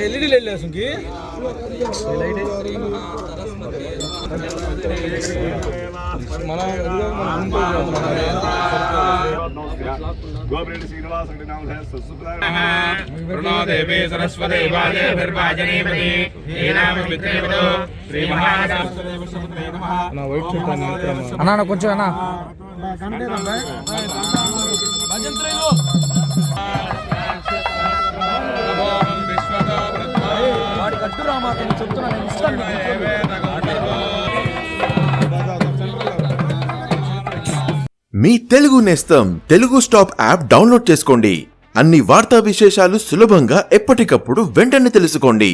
LED light లేదు అసలుకి మన ఎదురుగా మన ఇంట్లో గోపిరెడ్డి శ్రీనివాస దేవే సరస్వతి వాజేభిర్వాజనేపతి ఏనామిత్రేవతో శ్రీ అన్నా అన్న కొంచెం అన్నా వాడికి అడ్డు రామాక చెప్తున్నా నేను ఇస్తాను మీ తెలుగు నేస్తం తెలుగు స్టాప్ యాప్ డౌన్లోడ్ చేసుకోండి. అన్ని వార్తా విశేషాలు సులభంగా ఎప్పటికప్పుడు వెంటనే తెలుసుకోండి.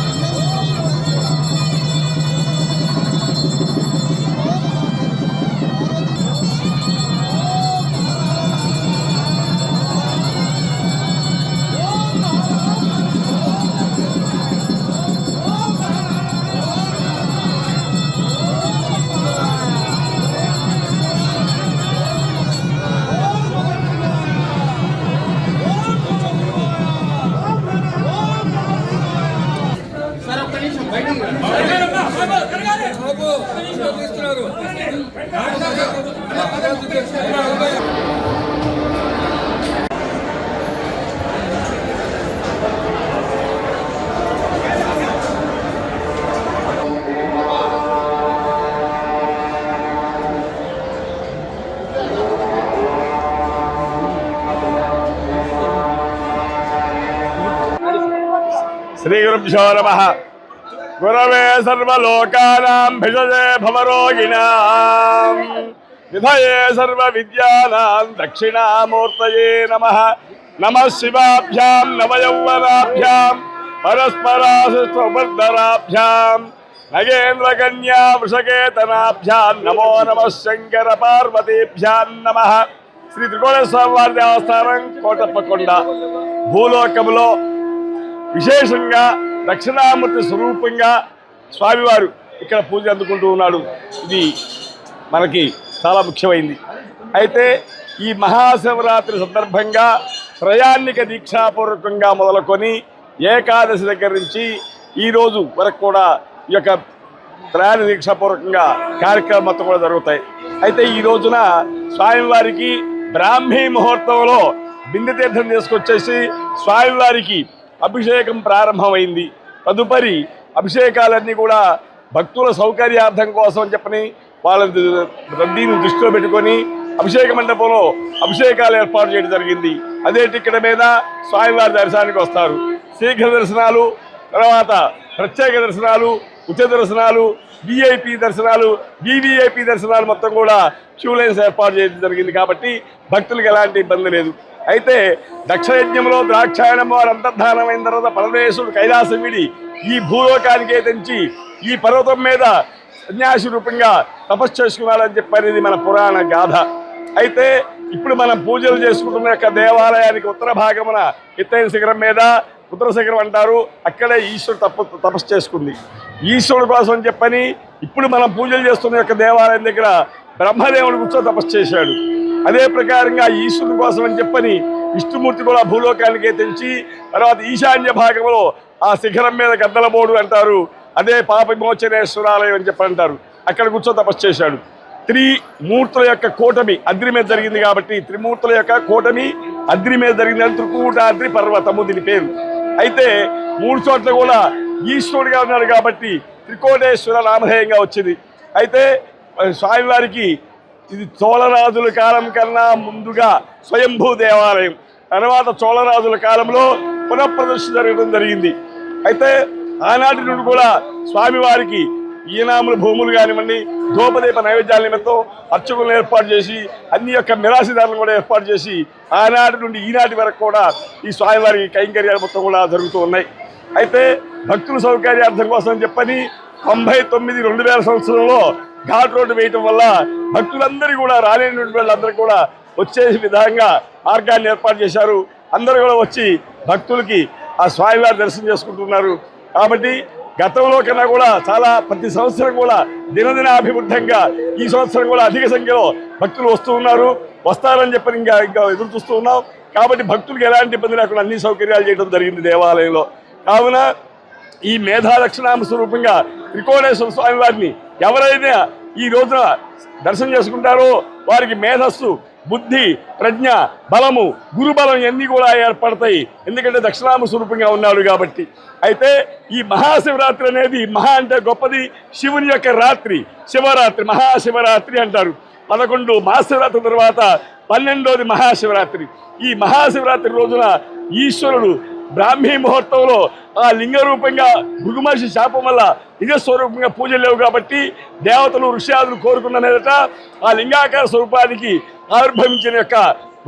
శ్రీ श्रीगुरुभ्यो नमः गुरवे सर्वलोकानां भिषजे भवरोगिणाम् విధయే సర్వ విద్యానాం దక్షిణామూర్తయే నమ. నమ శివాభ్యాం నవయౌవనాభ్యాం పరస్పరాశిస్తరాభ్యాం నగేంద్ర కన్యా వృషకేతనాభ్యాం నమో నమ శంకర పార్వతీభ్యాం నమ. శ్రీ త్రికోణేశ్వర వారి దేవస్థానం కోటప్పకొండ. భూలోకములో విశేషంగా దక్షిణామూర్తి స్వరూపంగా స్వామివారు ఇక్కడ పూజ అందుకుంటూ ఉన్నాడు. ఇది మనకి చాలా ముఖ్యమైంది. అయితే ఈ మహాశివరాత్రి సందర్భంగా త్రయాన్నిక దీక్షాపూర్వకంగా మొదలుకొని ఏకాదశి దగ్గర నుంచి ఈరోజు వరకు కూడా ఈ యొక్క త్రయాన్ని దీక్షాపూర్వకంగా కార్యక్రమం మొత్తం కూడా జరుగుతాయి. అయితే ఈ రోజున స్వామివారికి బ్రాహ్మీ ముహూర్తంలో బిందె తీర్థం తీసుకొచ్చేసి స్వామివారికి అభిషేకం ప్రారంభమైంది. తదుపరి అభిషేకాలన్నీ కూడా భక్తుల సౌకర్యార్థం కోసం చెప్పని వాళ్ళ రద్దీని దృష్టిలో పెట్టుకొని అభిషేక మండపంలో అభిషేకాలు ఏర్పాటు చేయడం జరిగింది. అదే టిక్కెట్ మీద స్వామివారి దర్శనానికి వస్తారు. శీఘ్ర దర్శనాలు తర్వాత ప్రత్యేక దర్శనాలు ఉచిత దర్శనాలు విఐపి దర్శనాలు వివిఐపి దర్శనాలు మొత్తం కూడా క్యూ లైన్స్ ఏర్పాటు చేయడం జరిగింది కాబట్టి భక్తులకు ఎలాంటి ఇబ్బంది లేదు. అయితే దక్షయజ్ఞంలో ద్రాక్షాయణం వారు అంతర్ధానమైన తర్వాత పరమేశ్వరుడు కైలాసం విడి ఈ భూలోకానికే తెంచి ఈ పర్వతం మీద సన్యాసి రూపంగా తపస్సు చేసుకున్నాడని చెప్పనేది మన పురాణ గాథ. అయితే ఇప్పుడు మనం పూజలు చేసుకుంటున్న యొక్క దేవాలయానికి ఉత్తర భాగమున ఎత్తైన శిఖరం మీద ఉత్తర శిఖరం అంటారు. అక్కడే ఈశ్వరుడు తప తపస్సు చేసుకుంది. ఈశ్వరుడు కోసం అని చెప్పని ఇప్పుడు మనం పూజలు చేస్తున్న యొక్క దేవాలయం దగ్గర బ్రహ్మదేవుడు కూర్చో తపస్సు చేశాడు. అదే ప్రకారంగా ఈశ్వరుని కోసం అని చెప్పని విష్ణుమూర్తి కూడా భూలోకానికే తెచ్చి తర్వాత ఈశాన్య భాగంలో ఆ శిఖరం మీద గద్దలబోడు అంటారు. అదే పాప విమోచనేశ్వరాలయం అని చెప్పి అంటారు. అక్కడ కూర్చో తపస్సు చేశాడు. త్రిమూర్తుల యొక్క కూటమి అద్రి మీద జరిగింది కాబట్టి త్రిమూర్తుల యొక్క కూటమి అద్రి మీద జరిగింది అని త్రికూటాద్రి పర్వతము దీని పేరు. అయితే మూడు చోట్ల కూడా ఈశ్వరుడిగా ఉన్నాడు కాబట్టి త్రికోటేశ్వర నామధేయంగా వచ్చింది. అయితే స్వామివారికి ఇది చోళరాజుల కాలం కన్నా ముందుగా స్వయంభూ దేవాలయం. తర్వాత చోళరాజుల కాలంలో పునఃప్రదర్శన జరగడం జరిగింది. అయితే ఆనాటి నుండి కూడా స్వామివారికి ఈనాముల భూములు కానివ్వండి ధూపదీప నైవేద్యాల నిమిత్తం అర్చకులను ఏర్పాటు చేసి అన్ని యొక్క నిరాశదారులను కూడా ఏర్పాటు చేసి ఆనాటి నుండి ఈనాటి వరకు కూడా ఈ స్వామివారి కైంకర్యాలు మొత్తం కూడా జరుగుతూ ఉన్నాయి. అయితే భక్తుల సౌకర్యార్థం కోసం చెప్పని తొంభై తొమ్మిది రెండు వేల సంవత్సరంలో ఘాట్ రోడ్డు వేయటం వల్ల భక్తులందరూ కూడా రాలేని వాళ్ళందరూ కూడా వచ్చే విధంగా మార్గాన్ని ఏర్పాటు చేశారు. అందరూ కూడా వచ్చి భక్తులకి ఆ స్వామివారి దర్శనం చేసుకుంటున్నారు. కాబట్టి గతంలో కన్నా కూడా చాలా ప్రతి సంవత్సరం కూడా దినదినాభివృద్ధంగా ఈ సంవత్సరం కూడా అధిక సంఖ్యలో భక్తులు వస్తూ ఉన్నారు. వస్తారని చెప్పని ఇంకా ఇంకా ఎదురు చూస్తూ ఉన్నాం. కాబట్టి భక్తులకు ఎలాంటి ఇబ్బంది లేకుండా అన్ని సౌకర్యాలు చేయడం జరిగింది దేవాలయంలో. కావున ఈ మేధాలక్షణామ స్వరూపంగా త్రికోణేశ్వర స్వామి వారిని ఎవరైనా ఈ రోజున దర్శనం చేసుకుంటారో వారికి మేధస్సు బుద్ధి ప్రజ్ఞ బలము గురుబలం ఇవన్నీ కూడా ఏర్పడతాయి. ఎందుకంటే దక్షిణామ స్వరూపంగా ఉన్నాడు కాబట్టి. అయితే ఈ మహాశివరాత్రి అనేది మహా అంటే గొప్పది. శివుని యొక్క రాత్రి శివరాత్రి మహాశివరాత్రి అంటారు. పదకొండు మహాశివరాత్రి తర్వాత పన్నెండోది మహాశివరాత్రి. ఈ మహాశివరాత్రి రోజున ఈశ్వరుడు బ్రాహ్మీ ముహూర్తంలో ఆ లింగ రూపంగా భృగుమహర్షి శాపం వల్ల నిజస్వరూపంగా పూజలు లేవు కాబట్టి దేవతలు ఋష్యాదులు కోరుకున్నదట ఆ లింగాకార స్వరూపానికి ఆవిర్భవించిన యొక్క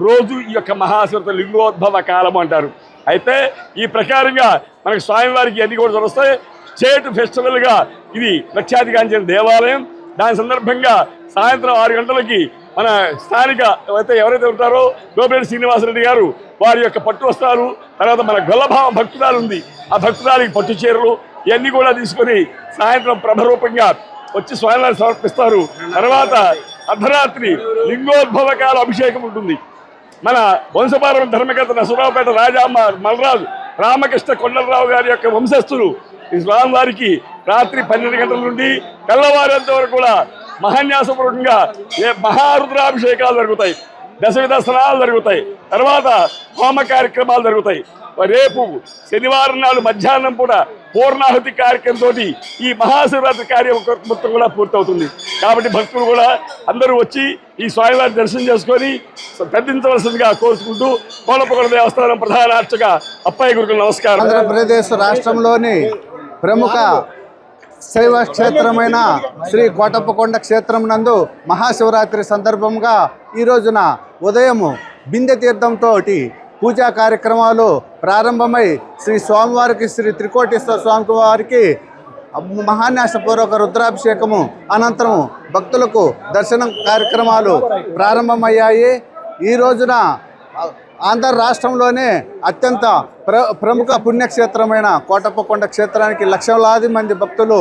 రోజు ఈ యొక్క మహాశివత లింగోద్భవ కాలం అంటారు. అయితే ఈ ప్రకారంగా మనకు స్వామివారికి అన్ని కూడా వస్తాయి స్టేట్ ఫెస్టివల్గా ఇది లక్షాధికాంచిన దేవాలయం. దాని సందర్భంగా సాయంత్రం ఆరు గంటలకి మన స్థానిక అయితే ఎవరైతే ఉంటారో గోపిరెడ్డి శ్రీనివాసరెడ్డి గారు వారి యొక్క పట్టు వస్త్రాలు తర్వాత మన గొల్లభావ భక్తురాలు ఉంది. ఆ భక్తురాలికి పట్టు చీరలు ఇవన్నీ కూడా తీసుకొని సాయంత్రం ప్రభరూపంగా వచ్చి స్వామివారిని సమర్పిస్తారు. తర్వాత అర్ధరాత్రి లింగోద్భవ కాల అభిషేకం ఉంటుంది. మన వంశపారం ధర్మకర్త నసరావుపేట రాజామ్మ మలరాజు రామకృష్ణ కొండలరావు గారి యొక్క వంశస్థులు ఈ స్వామివారికి రాత్రి పన్నెండు గంటల నుండి తెల్లవారేంత వరకు కూడా మహాన్యాసపూర్వకంగా ఏ మహారుద్రాభిషేకాలు జరుగుతాయి. దశవిధ స్నానాలు జరుగుతాయి. తర్వాత హోమ కార్యక్రమాలు జరుగుతాయి. రేపు శనివారం నాడు మధ్యాహ్నం కూడా పూర్ణాహుతి కార్యక్రమంతో ఈ మహాశివరాత్రి కార్యక్రమం కూడా పూర్తవుతుంది. కాబట్టి భక్తులు కూడా అందరూ వచ్చి ఈ స్వామివారి దర్శనం చేసుకొని తగ్గించవలసిందిగా కోరుకుంటూ కోలపకొండ దేవస్థానం ప్రధాన అర్చక అప్పాయి గురుకుల నమస్కారం. ఆంధ్రప్రదేశ్ రాష్ట్రంలోని ప్రముఖ శైవ క్షేత్రమైన శ్రీ కోటప్పకొండ క్షేత్రం నందు మహాశివరాత్రి సందర్భంగా ఈ రోజున ఉదయము బిందె తీర్థంతో పూజా కార్యక్రమాలు ప్రారంభమై శ్రీ స్వామివారికి శ్రీ త్రికోటేశ్వర స్వామి వారికి మహాన్యాసపూర్వక రుద్రాభిషేకము అనంతరం భక్తులకు దర్శనం కార్యక్రమాలు ప్రారంభమయ్యాయి. ఈ రోజున ఆంధ్ర రాష్ట్రంలోనే అత్యంత ప్ర ప్రముఖ పుణ్యక్షేత్రమైన కోటప్పకొండ క్షేత్రానికి లక్షలాది మంది భక్తులు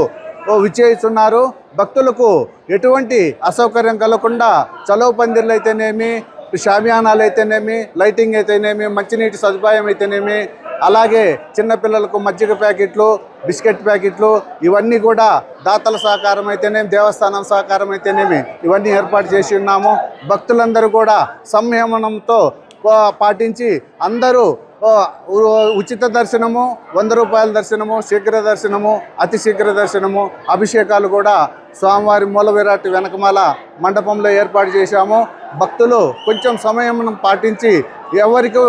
ఓ విచ్చేస్తున్నారు భక్తులకు ఎటువంటి అసౌకర్యం కలగకుండా చలవ పందిర్లు అయితేనేమి షామియానాలు అయితేనేమి లైటింగ్ అయితేనేమి మంచినీటి సదుపాయం అయితేనేమి అలాగే చిన్నపిల్లలకు మజ్జిగ ప్యాకెట్లు బిస్కెట్ ప్యాకెట్లు ఇవన్నీ కూడా దాతల సహకారం అయితేనేమి దేవస్థానం సహకారం అయితేనేమి ఇవన్నీ ఏర్పాటు చేసి ఉన్నాము. భక్తులందరూ కూడా సంయమనంతో పాటించి అందరూ ఉచిత దర్శనము వంద రూపాయల దర్శనము శీఘ్ర దర్శనము అతి శీఘ్ర దర్శనము అభిషేకాలు కూడా స్వామివారి మూల విరాట్ వెనకమాల మండపంలో ఏర్పాటు చేశాము. భక్తులు కొంచెం సమయం పాటించి ఎవరికి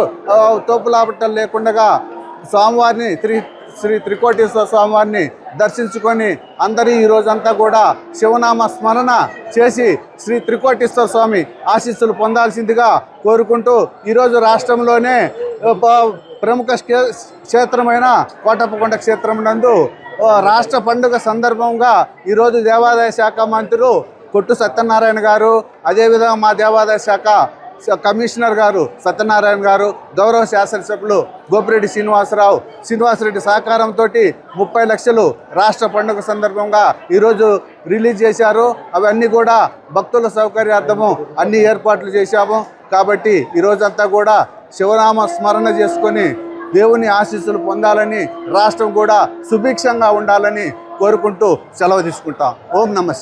తోపులాపటం లేకుండా స్వామివారిని త్రి శ్రీ త్రికోటేశ్వర స్వామివారిని దర్శించుకొని అందరూ ఈ రోజంతా కూడా శివనామ స్మరణ చేసి శ్రీ త్రికోటేశ్వర స్వామి ఆశీస్సులు పొందాల్సిందిగా కోరుకుంటూ ఈరోజు రాష్ట్రంలోనే ప్రముఖ క్షేత్రమైన కోటప్పకొండ క్షేత్రం నందు రాష్ట్ర పండుగ సందర్భంగా ఈరోజు దేవాదాయ శాఖ మంత్రులు కొట్టు సత్యనారాయణ గారు అదేవిధంగా మా దేవాదాయ శాఖ కమిషనర్ గారు సత్యనారాయణ గారు గౌరవ శాసనసభ్యులు గోపిరెడ్డి శ్రీనివాసరావు శ్రీనివాసరెడ్డి సహకారంతో ముప్పై లక్షలు రాష్ట్ర పండుగ సందర్భంగా ఈరోజు రిలీజ్ చేశారు. అవన్నీ కూడా భక్తుల సౌకర్యార్థము అన్ని ఏర్పాట్లు చేశాము. కాబట్టి ఈరోజంతా కూడా శివనామ స్మరణ చేసుకొని దేవుని ఆశీస్సులు పొందాలని రాష్ట్రం కూడా సుభిక్షంగా ఉండాలని కోరుకుంటూ సెలవు తీసుకుంటాం. ఓం నమ